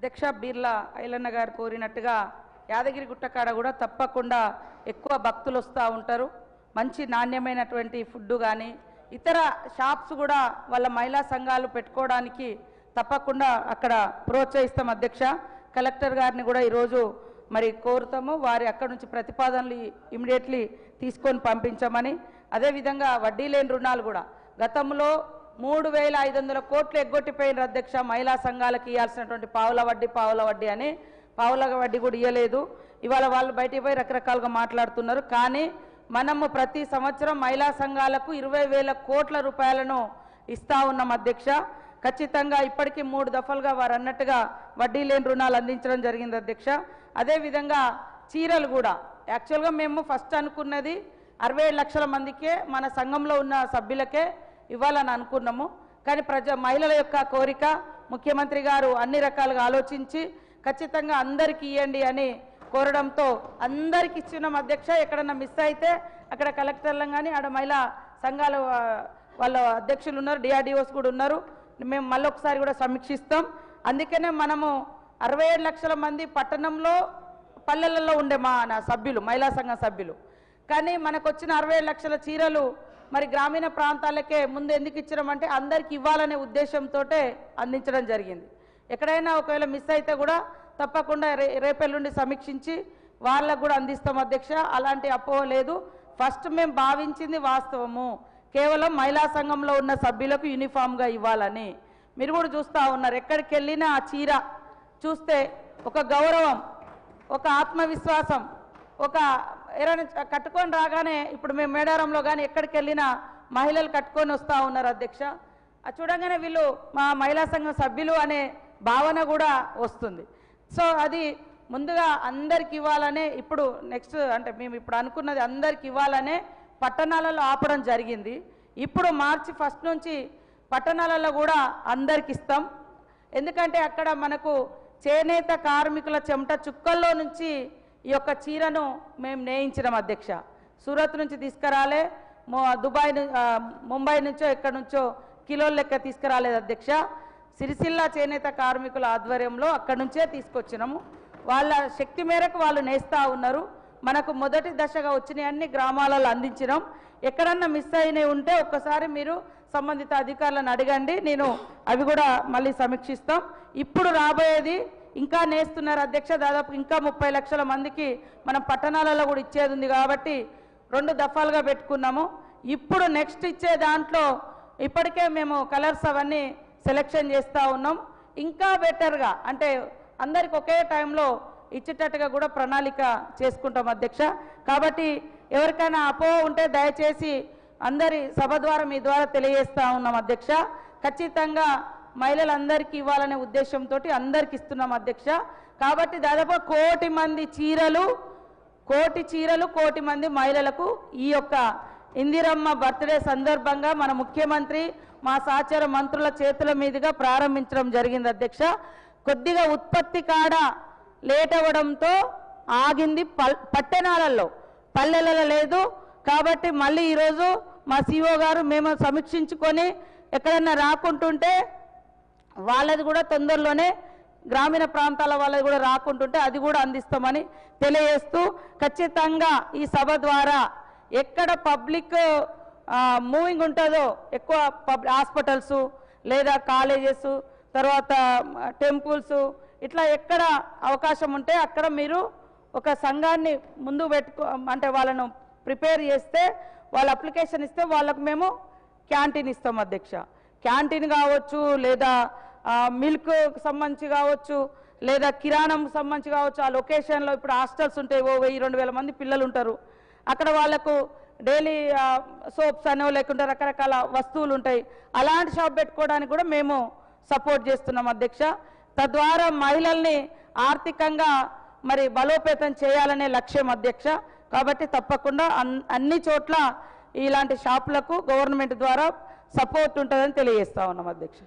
అధ్యక్ష బీర్లా ఐలన్న గారు కోరినట్టుగా యాదగిరి గుట్టకాడ కూడా తప్పకుండా ఎక్కువ భక్తులు వస్తూ ఉంటారు. మంచి నాణ్యమైనటువంటి ఫుడ్ కానీ ఇతర షాప్స్ కూడా వాళ్ళ మహిళా సంఘాలు పెట్టుకోవడానికి తప్పకుండా అక్కడ ప్రోత్సహిస్తాం అధ్యక్ష. కలెక్టర్ గారిని కూడా ఈరోజు మరి కోరుతాము. వారి అక్కడి నుంచి ప్రతిపాదనలు ఇమీడియట్లీ తీసుకొని పంపించమని. అదేవిధంగా వడ్డీ లేని రుణాలు కూడా గతంలో మూడు వేల ఐదు వందల కోట్లు ఎగ్గొట్టిపోయిన అధ్యక్ష. మహిళా సంఘాలకు ఇవ్వాల్సినటువంటి పావుల వడ్డీ పావుల వడ్డీ అని. పావుల వడ్డీ కూడా ఇవ్వలేదు ఇవాళ వాళ్ళు బయటికి పోయి రకరకాలుగా మాట్లాడుతున్నారు. కానీ మనము ప్రతి సంవత్సరం మహిళా సంఘాలకు ఇరవై వేల కోట్ల రూపాయలను ఇస్తా ఉన్నాం అధ్యక్ష. ఖచ్చితంగా ఇప్పటికీ మూడు దఫలుగా వారు అన్నట్టుగా వడ్డీ లేని రుణాలు అందించడం జరిగింది అధ్యక్ష. అదేవిధంగా చీరలు కూడా. యాక్చువల్గా మేము ఫస్ట్ అనుకున్నది అరవై లక్షల మందికే మన సంఘంలో ఉన్న సభ్యులకే ఇవ్వాలని అనుకున్నాము. కానీ ప్రజ మహిళల యొక్క కోరిక ముఖ్యమంత్రి గారు అన్ని రకాలుగా ఆలోచించి ఖచ్చితంగా అందరికీ ఇవ్వండి అని కోరడంతో అందరికి ఇచ్చినాం అధ్యక్ష ఎక్కడన్నా మిస్ అయితే అక్కడ కలెక్టర్లం కానీ ఆడ మహిళా సంఘాల వాళ్ళ అధ్యక్షులు ఉన్నారు డిఆర్డిఓస్ కూడా ఉన్నారు. మేము మళ్ళీ ఒకసారి కూడా సమీక్షిస్తాం. అందుకనే మనము అరవై ఏడు లక్షల మంది పట్టణంలో పల్లెలలో ఉండే మా నా సభ్యులు మహిళా సంఘం సభ్యులు. కానీ మనకు వచ్చిన అరవై లక్షల చీరలు మరి గ్రామీణ ప్రాంతాలకే ముందు ఎందుకు ఇచ్చినామంటే అందరికి ఇవ్వాలనే ఉద్దేశంతో అందించడం జరిగింది. ఎక్కడైనా ఒకవేళ మిస్ అయితే కూడా తప్పకుండా రే రేపెల్లుండి సమీక్షించి వాళ్ళకు కూడా అందిస్తాం అధ్యక్ష. అలాంటి అపోహ లేదు. ఫస్ట్ మేము భావించింది వాస్తవము. కేవలం మహిళా సంఘంలో ఉన్న సభ్యులకు యూనిఫామ్గా ఇవ్వాలని. మీరు కూడా చూస్తూ ఉన్నారు. ఎక్కడికి వెళ్ళినా ఆ చీర చూస్తే ఒక గౌరవం ఒక ఆత్మవిశ్వాసం ఒక ఎవరైనా కట్టుకొని రాగానే ఇప్పుడు మేము మేడారంలో కానీ ఎక్కడికి వెళ్ళినా మహిళలు కట్టుకొని వస్తూ ఉన్నారు అధ్యక్ష. అది చూడగానే వీళ్ళు మా మహిళా సంఘం సభ్యులు అనే భావన కూడా వస్తుంది. సో అది ముందుగా అందరికి ఇవ్వాలనే ఇప్పుడు నెక్స్ట్ అంటే మేము ఇప్పుడు అనుకున్నది అందరికి ఇవ్వాలనే పట్టణాలలో ఆపడం జరిగింది. ఇప్పుడు మార్చి ఫస్ట్ నుంచి పట్టణాలలో కూడా అందరికి ఇస్తాం. ఎందుకంటే అక్కడ మనకు చేనేత కార్మికుల చెమట చుక్కల్లో నుంచి ఈ యొక్క చీరను మేము నేయించినాం అధ్యక్ష. సూరత్ నుంచి తీసుకురాలే దుబాయ్ ముంబై నుంచో ఎక్కడి నుంచో కిలోల లెక్క తీసుకురాలేదు అధ్యక్ష. సిరిసిల్ల చేనేత కార్మికుల ఆధ్వర్యంలో అక్కడి నుంచే తీసుకొచ్చినాము. వాళ్ళ శక్తి మేరకు వాళ్ళు నేస్తూ ఉన్నారు. మనకు మొదటి దశగా వచ్చిన అన్ని గ్రామాలలో అందించినాం. ఎక్కడన్నా మిస్ అయినవి ఉంటే ఒక్కసారి మీరు సంబంధిత అధికారులను అడగండి. నేను అవి కూడా మళ్ళీ సమీక్షిస్తాం. ఇప్పుడు రాబోయేది ఇంకా నేస్తున్నారు అధ్యక్ష దాదాపు ఇంకా ముప్పై లక్షల మందికి మనం పట్టణాలలో కూడా ఇచ్చేది ఉంది కాబట్టి రెండు దఫాలుగా పెట్టుకున్నాము. ఇప్పుడు నెక్స్ట్ ఇచ్చే దాంట్లో ఇప్పటికే మేము కలర్స్ అవన్నీ సెలెక్షన్ చేస్తూ ఉన్నాం. ఇంకా బెటర్గా అంటే అందరికి ఒకే టైంలో ఇచ్చేటట్టుగా కూడా ప్రణాళిక చేసుకుంటాం అధ్యక్ష. కాబట్టి ఎవరికైనా అపో ఉంటే దయచేసి అందరి సభ ద్వారా మీ ద్వారా తెలియజేస్తూ ఉన్నాం అధ్యక్ష. ఖచ్చితంగా మహిళలందరికీ ఇవ్వాలనే ఉద్దేశంతో అందరికి ఇస్తున్నాం అధ్యక్ష. కాబట్టి దాదాపు కోటి మంది చీరలు కోటి చీరలు కోటి మంది మహిళలకు ఈ యొక్క ఇందిరమ్మ బర్త్డే సందర్భంగా మన ముఖ్యమంత్రి మా సహచార మంత్రుల చేతుల మీదుగా ప్రారంభించడం జరిగింది అధ్యక్ష. కొద్దిగా ఉత్పత్తి కాడ లేట్ అవ్వడంతో ఆగింది పట్టణాలలో. పల్లెలలో లేదు. కాబట్టి మళ్ళీ ఈరోజు మా సిఓ గారు మేము సమీక్షించుకొని ఎక్కడన్నా రాకుంటుంటే వాళ్ళది కూడా తొందరలోనే గ్రామీణ ప్రాంతాల వాళ్ళది కూడా రాకుంటుంటే అది కూడా అందిస్తామని తెలియజేస్తూ ఖచ్చితంగా ఈ సభ ద్వారా ఎక్కడ పబ్లిక్ మూవింగ్ ఉంటుందో ఎక్కువ పబ్ హాస్పిటల్స్ లేదా కాలేజెస్ తర్వాత టెంపుల్స్ ఇట్లా ఎక్కడ అవకాశం ఉంటే అక్కడ మీరు ఒక సంఘాన్ని ముందు పెట్టుకో అంటే వాళ్ళను ప్రిపేర్ చేస్తే వాళ్ళ అప్లికేషన్ ఇస్తే వాళ్ళకు మేము క్యాంటీన్ ఇస్తాం అధ్యక్ష. క్యాంటీన్ కావచ్చు లేదా మిల్క్ సంబంధించి కావచ్చు లేదా కిరాణం సంబంధించి కావచ్చు ఆ లొకేషన్లో ఇప్పుడు హాస్టల్స్ ఉంటాయి ఓ వెయ్యి రెండు వేల మంది పిల్లలు ఉంటారు. అక్కడ వాళ్ళకు డైలీ సోప్స్ అనో లేకుంటే రకరకాల వస్తువులు ఉంటాయి. అలాంటి షాప్ పెట్టుకోవడానికి కూడా మేము సపోర్ట్ చేస్తున్నాం అధ్యక్ష. తద్వారా మహిళల్ని ఆర్థికంగా మరి బలోపేతం చేయాలనే లక్ష్యం అధ్యక్ష. కాబట్టి తప్పకుండా అన్- అన్ని చోట్ల ఇలాంటి షాపులకు గవర్నమెంట్ ద్వారా సపోర్ట్ ఉంటుందని తెలియజేస్తా ఉన్నాం అధ్యక్ష.